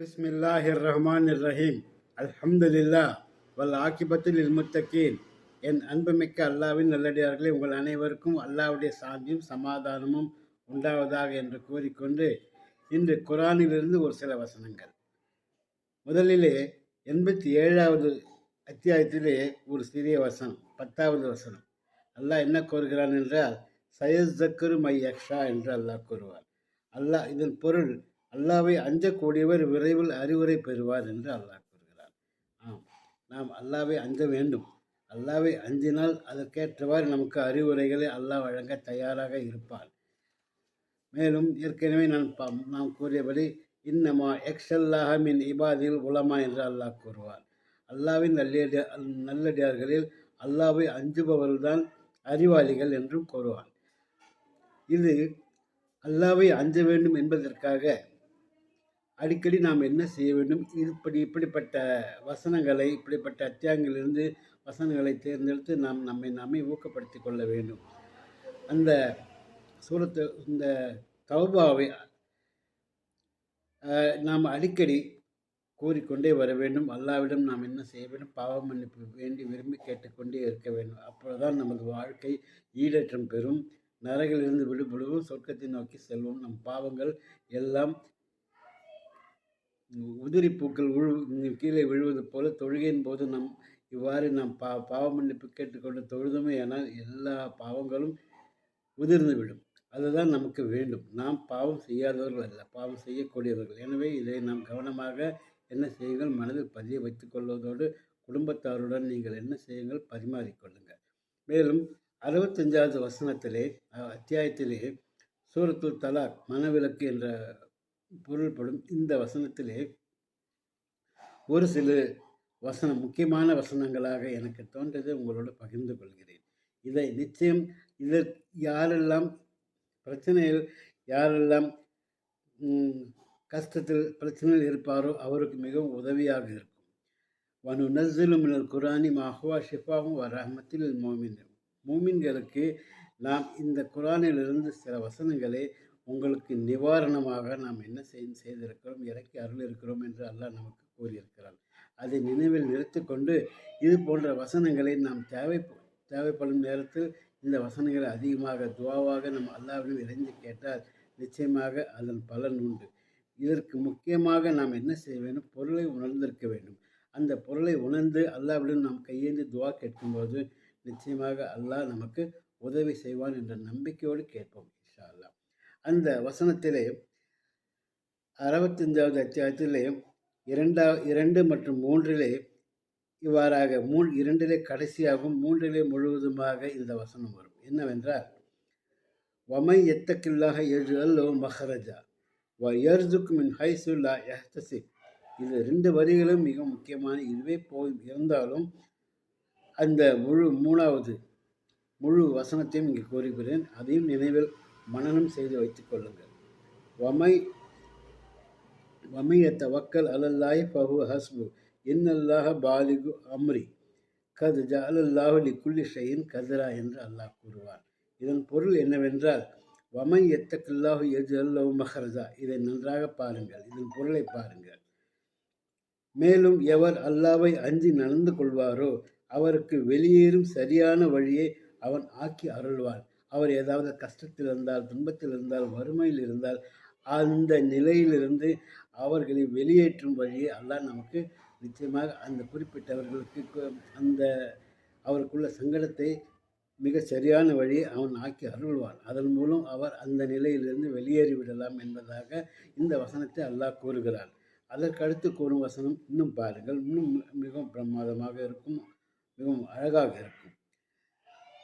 பிஸ்மில்லாஹிர் ரஹ்மான் ரஹீம் அல்ஹம்துலில்லா வல் ஆக்கிபத்தில் இல்முத்தக்கீன் என் அன்புமிக்க அல்லாவின் நல்லடியார்களே உங்கள் அனைவருக்கும் அல்லாவுடைய சாந்தியும் சமாதானமும் உண்டாவதாக என்று கூறிக்கொண்டு இன்று குரானிலிருந்து ஒரு சில வசனங்கள். முதலிலே எண்பத்தி ஏழாவது அத்தியாயத்திலே ஒரு சிறிய வசனம் பத்தாவது வசனம். அல்லாஹ் என்ன கூறுகிறான் என்றால் சயஸ் ஜக்கரு மை யக்ஷா என்று அல்லாஹ் கூறுவார். அல்லாஹ் இதன் பொருள் அல்லாவை அஞ்சக்கூடியவர் விரைவில் அறிவுரை பெறுவார் என்று அல்லாஹ் கூறுகிறார் ஆம் நாம் அல்லாவை அஞ்ச வேண்டும். அல்லாவை அஞ்சினால் அதற்கேற்றவாறு நமக்கு அறிவுரைகளை அல்லாஹ் வழங்க தயாராக இருப்பார் மேலும் ஏற்கனவே நான் நாம் கூறியபடி இன்னமா எக்ஸல்லாக மின் இபாதில் உலமா என்று அல்லாஹ் கூறுவார் அல்லாவின் நல்லடியா நல்லடியார்களில் அல்லாவை அஞ்சுபவர்கள்தான் அறிவாளிகள் என்றும் கூறுவார் இது அல்லாவை அஞ்ச வேண்டும் என்பதற்காக அடிக்கடி நாம் என்ன செய்ய வேண்டும்? இப்படி இப்படிப்பட்ட வசனங்களை இப்படிப்பட்ட அத்தியாயங்களிலிருந்து வசனங்களை தேர்ந்தெடுத்து நாம் நம்மை நாமே ஊக்கப்படுத்திக் கொள்ள வேண்டும். அந்த சூரத்து இந்த தௌபாவை நாம் அடிக்கடி கூறிக்கொண்டே வர வேண்டும். அல்லாவிடம் நாம் என்ன செய்ய வேண்டும்? பாவ மன்னிப்பு வேண்டி விரும்பி கேட்டுக்கொண்டே இருக்க வேண்டும். அப்பொழுதுதான் நமது வாழ்க்கை ஈடேற்றம் பெறும். நரகிலிருந்து விடுபடுவோம். சொர்க்கத்தை நோக்கி செல்வோம். நம் பாவங்கள் எல்லாம் உதிரி பூக்கள் உழு கீழே விழுவது போல தொழுகையின் போது நம் இவ்வாறு நாம் பா பாவ மன்னிப்பு கேட்டுக்கொண்டு தொழுதுமே ஆனால் எல்லா பாவங்களும் உதிர்ந்து விடும். அதுதான் நமக்கு வேண்டும். நாம் பாவம் செய்யாதவர்கள் அல்ல பாவம் செய்யக்கூடியவர்கள். எனவே இதை நாம் கவனமாக என்ன செய்யுங்கள்? மனதில் பதிய வைத்துக் கொள்வதோடு குடும்பத்தாருடன் நீங்கள் என்ன செய்யுங்கள்? பரிமாறிக்கொள்ளுங்கள் மேலும் அறுபத்தஞ்சாவது வசனத்திலே அத்தியாயத்திலே சூரத்துல் தலாக் மனவிலக்கு என்ற பொருள்படும் இந்த வசனத்திலே ஒரு சில வசனம் முக்கியமான வசனங்களாக எனக்கு தோன்றது உங்களோடு பகிர்ந்து கொள்கிறேன். இதை நிச்சயம் இதில் யாரெல்லாம் பிரச்சனையில் யாரெல்லாம் கஷ்டத்தில் பிரச்சனையில் இருப்பாரோ அவருக்கு மிகவும் உதவியாக இருக்கும். வனு நஸ்ஸிலு மினல் குரானி மாஹுவா ஷிஃபாவும் வ மோமின் மோமின்களுக்கு நாம் இந்த குரானிலிருந்து சில வசனங்களை உங்களுக்கு நிவாரணமாக நாம் என்ன செய் செய்திருக்கிறோம் இறக்கி அருள் இருக்கிறோம் என்று அல்லாஹ் நமக்கு கூறியிருக்கிறார் அதை நினைவில் நிறுத்தி கொண்டு இது போன்ற வசனங்களை நாம் தேவை தேவைப்படும் நேரத்தில் இந்த வசனங்களை அதிகமாக துவாவாக நம் அல்லாவிடம் இறைந்து கேட்டால் நிச்சயமாக அதன் பலன் உண்டு. இதற்கு முக்கியமாக நாம் என்ன செய்ய வேண்டும்? பொருளை உணர்ந்திருக்க வேண்டும். அந்த பொருளை உணர்ந்து அல்லாவிடம் நாம் கையேந்தி துவா கேட்கும்போது நிச்சயமாக அல்லாஹ் நமக்கு உதவி செய்வான் என்ற நம்பிக்கையோடு கேட்போம் இன்ஷா அல்லாஹ். அந்த வசனத்திலே அறுபத்தஞ்சாவது அத்தியாயத்திலே இரண்டா இரண்டு மற்றும் மூன்றிலே இவ்வாறாக மூ இரண்டிலே கடைசியாகவும் மூன்றிலே முழுவதுமாக இந்த வசனம் வரும். என்னவென்றால் வமை எத்தக்கில்லாக எழு அல்லோ மஹரஜா? வ யர்துக் மின் ஹைசுல்லா எஹ்தசி இது ரெண்டு வரிகளும் மிக முக்கியமான இதுவே போய் இருந்தாலும் அந்த முழு மூணாவது முழு வசனத்தையும் இங்கே கூறுகிறேன். அதையும் நினைவில் மனனம் செய்து வைத்துக் கொள்ளுங்கள். வமை வமைய தவக்கல் அலல்லாய் பகு ஹஸ்பு. இன்னல்லாக பாலிகு அம்ரி. கது ஜஅலல்லாஹு லிக்குல்லி ஷையின் கதிரா என்று அல்லாஹ் கூறுவார் இதன் பொருள் என்னவென்றால் வமை எத்தக்கல்லாஹு எஜ் அல்லவு மஹரஜா. இதை நன்றாக பாருங்கள். இதன் பொருளை பாருங்கள். மேலும் எவர் அல்லாவை அஞ்சி நடந்து கொள்வாரோ அவருக்கு வெளியேறும் சரியான வழியை அவன் ஆக்கி அருள்வான். அவர் ஏதாவது கஷ்டத்தில் இருந்தால் துன்பத்தில் இருந்தால் வறுமையில் இருந்தால் அந்த நிலையிலிருந்து அவர்களை வெளியேற்றும் வழியை அல்லாஹ் நமக்கு நிச்சயமாக அந்த குறிப்பிட்டவர்களுக்கு அந்த அவருக்குள்ள சங்கடத்தை மிக சரியான வழியை அவன் ஆக்கி அருள்வான். அதன் மூலம் அவர் அந்த நிலையிலிருந்து வெளியேறி விடலாம் என்பதாக இந்த வசனத்தை அல்லாஹ் கூறுகிறான். அதற்கடுத்து கூறும் வசனம் இன்னும் பாருங்கள் இன்னும் மிகவும் பிரமாதமாக இருக்கும் மிகவும் அழகாக இருக்கும்.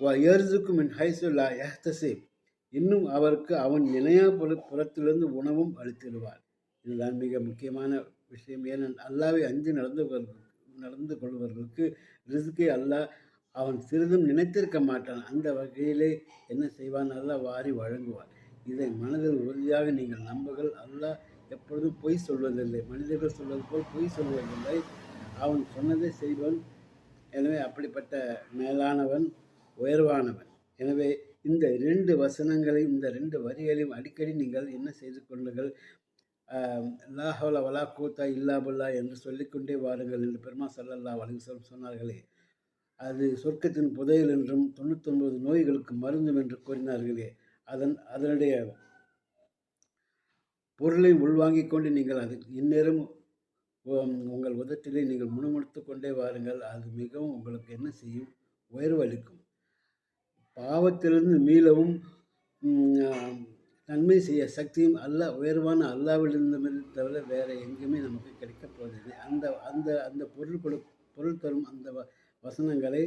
வ எர்சுக்கும் மின் ஹைசுல்லா எஹ்தசேப் இன்னும் அவருக்கு அவன் நிலையா புற புறத்திலிருந்து உணவும் அளித்திடுவார். இதுதான் மிக முக்கியமான விஷயம். ஏனென்றால் அல்லாவை அஞ்சு நடந்து நடந்து கொள்வர்களுக்கு ரிஸ்கே அல்லாஹ் அவன் சிறிதும் நினைத்திருக்க மாட்டான். அந்த வகையிலே என்ன செய்வான்? அல்லாஹ் வாரி வழங்குவான். இதை மனதில் உறுதியாக நீங்கள் நம்புகள் அல்லாஹ் எப்பொழுதும் பொய் சொல்வதில்லை. மனிதர்கள் சொல்வது போல் பொய் சொல்வதில்லை. அவன் சொன்னதை செய்வன் எனவே அப்படிப்பட்ட மேலானவன் உயர்வானவன். எனவே இந்த ரெண்டு வசனங்களையும் இந்த ரெண்டு வரிகளையும் அடிக்கடி நீங்கள் என்ன செய்து கொள்ளுங்கள்? லாஹோல வலா கூத்தா இல்லாபுல்லா என்று சொல்லிக்கொண்டே வாருங்கள் என்று பெருமா சல்லல்லா வலிசலம் சொன்னார்களே. அது சொர்க்கத்தின் புதையல் என்றும் தொண்ணூத்தொன்பது நோய்களுக்கு மருந்தும் என்று கூறினார்களே. அதன் அதனுடைய பொருளை உள்வாங்கிக் கொண்டு நீங்கள் அது இந்நேரம் உங்கள் உதட்டிலே நீங்கள் முணுமுணுத்து கொண்டே வாருங்கள். அது மிகவும் உங்களுக்கு என்ன செய்யும்? உயர்வு அளிக்கும். பாவத்திலிருந்து மீளவும் நன்மை செய்ய சக்தியும் அல்ல உயர்வான அல்லாவிலிருந்து தவிர வேறு எங்கேயுமே நமக்கு கிடைக்கப் போவதில்லை. அந்த அந்த அந்த பொருள் கொடு பொருள் தரும் அந்த வ வசனங்களை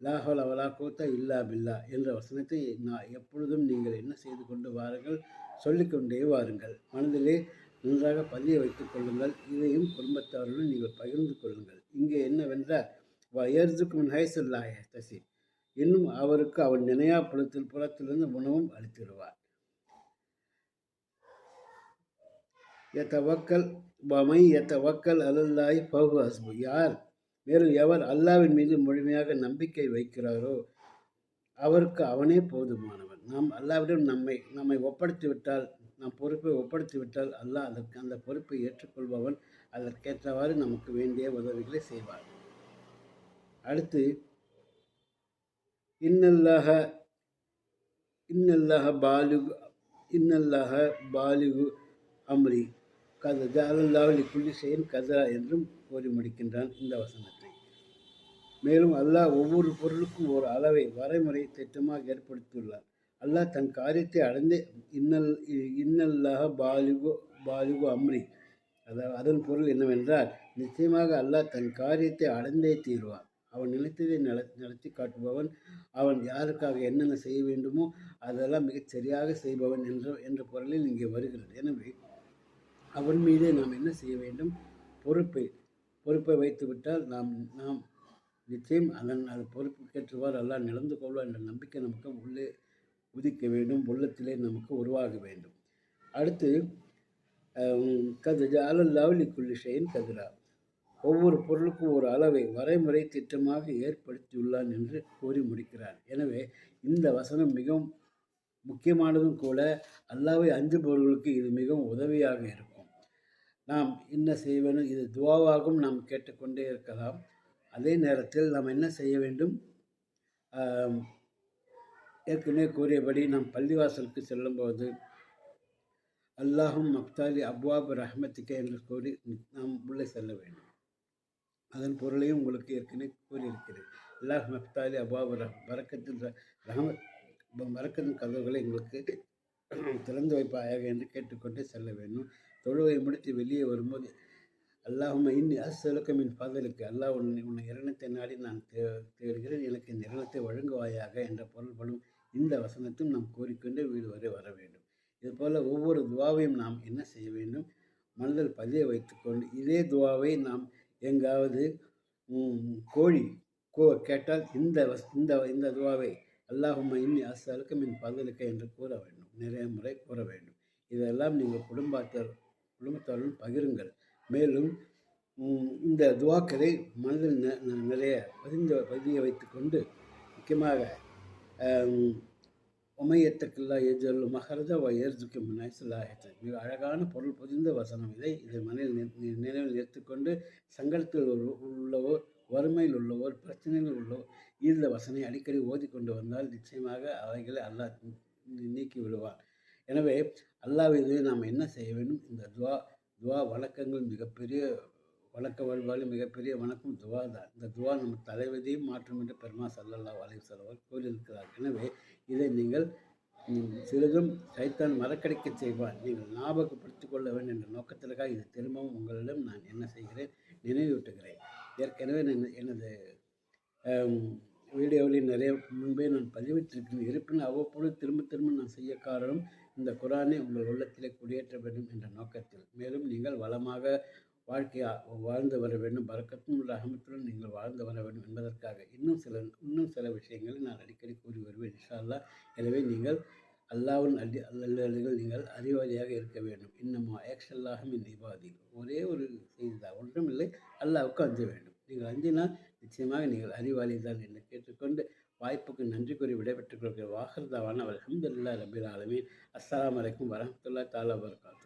லாஹோல் அவலா கோத்தா இல்லா பில்லா என்ற வசனத்தை நான் எப்பொழுதும் நீங்கள் என்ன செய்து கொண்டு வாருங்கள் சொல்லிக்கொண்டே வாருங்கள். மனதிலே நன்றாக பதிய வைத்துக் கொள்ளுங்கள் இதையும் குடும்பத்தவர்களும் நீங்கள் பகிர்ந்து கொள்ளுங்கள். இங்கே என்னவென்றால் வயர்ஜுக்கும் ஹைசல்லாய தசி இன்னும் அவருக்கு அவன் நினையா புலத்தில் புலத்திலிருந்து உணவும் அளித்திடுவார் எத்தவக்கல் வமை எத்தவக்கல் அலல்லாய் பகு ஹஸ்பு யார் மேலும் எவர் அல்லாவின் மீது முழுமையாக நம்பிக்கை வைக்கிறாரோ அவருக்கு அவனே போதுமானவன். நாம் அல்லாவிடம் நம்மை நம்மை ஒப்படைத்து விட்டால் நம் பொறுப்பை ஒப்படைத்து விட்டால் அல்லாஹ் அதற்கு அந்த பொறுப்பை ஏற்றுக்கொள்பவன். அதற்கேற்றவாறு நமக்கு வேண்டிய உதவிகளை செய்வார் அடுத்து இன்னல்லாக இன்னல்லாக பாலுகு இன்னல்லாக பாலுகு அம்ரி. கத ஜாலல்லாஹலி குள்ளி செய்யும் கதரா என்றும் கூறி முடிக்கின்றான் இந்த வசனத்தை. மேலும் அல்லாஹ் ஒவ்வொரு பொருளுக்கும் ஒரு அளவை வரைமுறை திட்டமாக ஏற்படுத்தியுள்ளார் அல்லாஹ் தன் காரியத்தை அடைந்தே இன்னல் இன்னல்லாக பாலிகு பாலிகு அம்ரி. அதாவது அதன் பொருள் என்னவென்றால் நிச்சயமாக அல்லாஹ் தன் காரியத்தை அடைந்தே தீர்வான். அவன் நினைத்ததை நட நடத்தி காட்டுபவன். அவன் யாருக்காக என்னென்ன செய்ய வேண்டுமோ அதெல்லாம் மிகச் சரியாக செய்பவன் என்ற என்ற பொருளில் இங்கே வருகிறது. எனவே அவன் மீதே நாம் என்ன செய்ய வேண்டும்? பொறுப்பை பொறுப்பை வைத்துவிட்டால் நாம் நாம் நிச்சயம் அதன் அது பொறுப்புக்கேற்றவாறு எல்லாம் நடந்து கொள்வார் என்ற நம்பிக்கை நமக்கு உள்ளே உதிக்க வேண்டும். உள்ளத்திலே நமக்கு உருவாக வேண்டும். அடுத்து கது அலல்லாவலி குல்லிஷையின் கதிரா. ஒவ்வொரு பொருளுக்கும் ஒரு அளவை வரைமுறை திட்டமாக ஏற்படுத்தியுள்ளான் என்று கூறி முடிக்கிறார். எனவே இந்த வசனம் மிகவும் முக்கியமானதும் கூட அல்லாவை அஞ்சுபவர்களுக்கு இது மிகவும் உதவியாக இருக்கும். நாம் என்ன செய்ய இது துவாவாகவும் நாம் கேட்டுக்கொண்டே இருக்கலாம். அதே நேரத்தில் நாம் என்ன செய்ய வேண்டும்? ஏற்கனவே கூறியபடி நாம் பள்ளிவாசலுக்கு செல்லும்போது அல்லாஹும் மக்தாலி அப்வாப் ரஹமத்திக்க என்று கூறி நாம் உள்ளே செல்ல வேண்டும். அதன் பொருளையும் உங்களுக்கு ஏற்கனவே கூறியிருக்கிறேன் அல்லாஹ் மக்தாலி அப்வாப் வரக்கத்தின் ரஹம மறக்கத்தின் கதவுகளை எங்களுக்கு திறந்து வைப்பாயாக என்று கேட்டுக்கொண்டே செல்ல வேண்டும். தொழுவை முடித்து வெளியே வரும்போது அல்லாஹும் இன்னி அசலுக்கும் என் பதிலுக்கு அல்லாஹ் உன்னை உன்னை இரணத்தை நாடி நான் தே தேடுகிறேன். எனக்கு இந்த இரணத்தை வழங்குவாயாக என்ற பொருள்படும் இந்த வசனத்தையும் நாம் கூறிக்கொண்டு வீடு வரை வர வேண்டும். இதுபோல் ஒவ்வொரு துவாவையும் நாம் என்ன செய்ய வேண்டும்? மனதில் பதிய வைத்துக்கொண்டு இதே துவாவை நாம் எங்காவது கோழி கோ கேட்டால் இந்த வஸ் இந்த இந்த துவாவை அல்லாஹும் இன்னி அசலுக்கும் என் பதிலுக்க என்று கூற வேண்டும். நிறைய முறை கூற வேண்டும். இதெல்லாம் நீங்கள் குடும்பத்தார் குடும்பத்தாருடன் பகிருங்கள். மேலும் இந்த துவாக்களை மனதில் நிறைய பதிந்து பதிய வைத்துக்கொண்டு முக்கியமாக உமையத்தக்கில்லா எஜல் மகரஜ வயர்ஜுக்கு முன்னாய்சலாயத்து மிக அழகான பொருள் புதிந்த வசனம் இதை. இதை மனதில் நினைவில் நிறுத்திக்கொண்டு சங்கடத்தில் உள்ளவோர் வறுமையில் உள்ளவோர் பிரச்சனையில் உள்ளவோர் இந்த வசனை அடிக்கடி ஓதிக்கொண்டு வந்தால் நிச்சயமாக அவைகளை அல்லாஹ் நீக்கி விடுவான். எனவே அல்லாஹ் இதை நாம் என்ன செய்ய வேண்டும்? இந்த துவா துவா வழக்கங்கள் மிகப்பெரிய வழக்க வழிபாடு மிகப்பெரிய வணக்கம். துவா தான் இந்த துவா நம்ம தலைவதியும் மாற்றும் என்று பெருமா சல்லல்லா அலை செலவர் கூறியிருக்கிறார். எனவே இதை நீங்கள் சிறிதும் சைத்தான் மறக்கடிக்க செய்வார். நீங்கள் ஞாபகப்படுத்திக் கொள்ள வேண்டும் என்ற நோக்கத்திற்காக இது திரும்பவும் உங்களிடம் நான் என்ன செய்கிறேன் நினைவூட்டுகிறேன். ஏற்கனவே நான் எனது வீடியோவில் நிறைய முன்பே நான் பதிவிட்டிருக்கிறேன். இருப்பினும் அவ்வப்போது திரும்ப திரும்ப நான் செய்ய காரணம் இந்த குரானை உங்கள் உள்ளத்திலே குடியேற்ற வேண்டும் என்ற நோக்கத்தில். மேலும் நீங்கள் வளமாக வாழ்க்கையை வாழ்ந்து வர வேண்டும். பறக்கத்தும் ரஹமத்துடன் நீங்கள் வாழ்ந்து வர வேண்டும் என்பதற்காக இன்னும் சில இன்னும் சில விஷயங்களை நான் அடிக்கடி கூறி வருவேன். இன்ஷா எனவே நீங்கள் அல்லாவின் அடி அல்லல்கள் நீங்கள் அறிவாளியாக இருக்க வேண்டும். இன்னமும் ஏக்ஷல்லாகும் இந்த இபாதி. ஒரே ஒரு செய்தி தான். ஒன்றும் இல்லை அல்லாவுக்கு அஞ்ச வேண்டும். நீங்கள் அஞ்சினால் நிச்சயமாக நீங்கள் அறிவாளி தான் என்று கேட்டுக்கொண்டு வாய்ப்புக்கு நன்றி கூறி விடைபெற்றுக் கொள்கிற வாகர்தாவான அலமதுல்லா ரபில் ஆலமீன். அஸ்லாம் வலைக்கும் வரமத்துல்லா தாலா வரகாத்து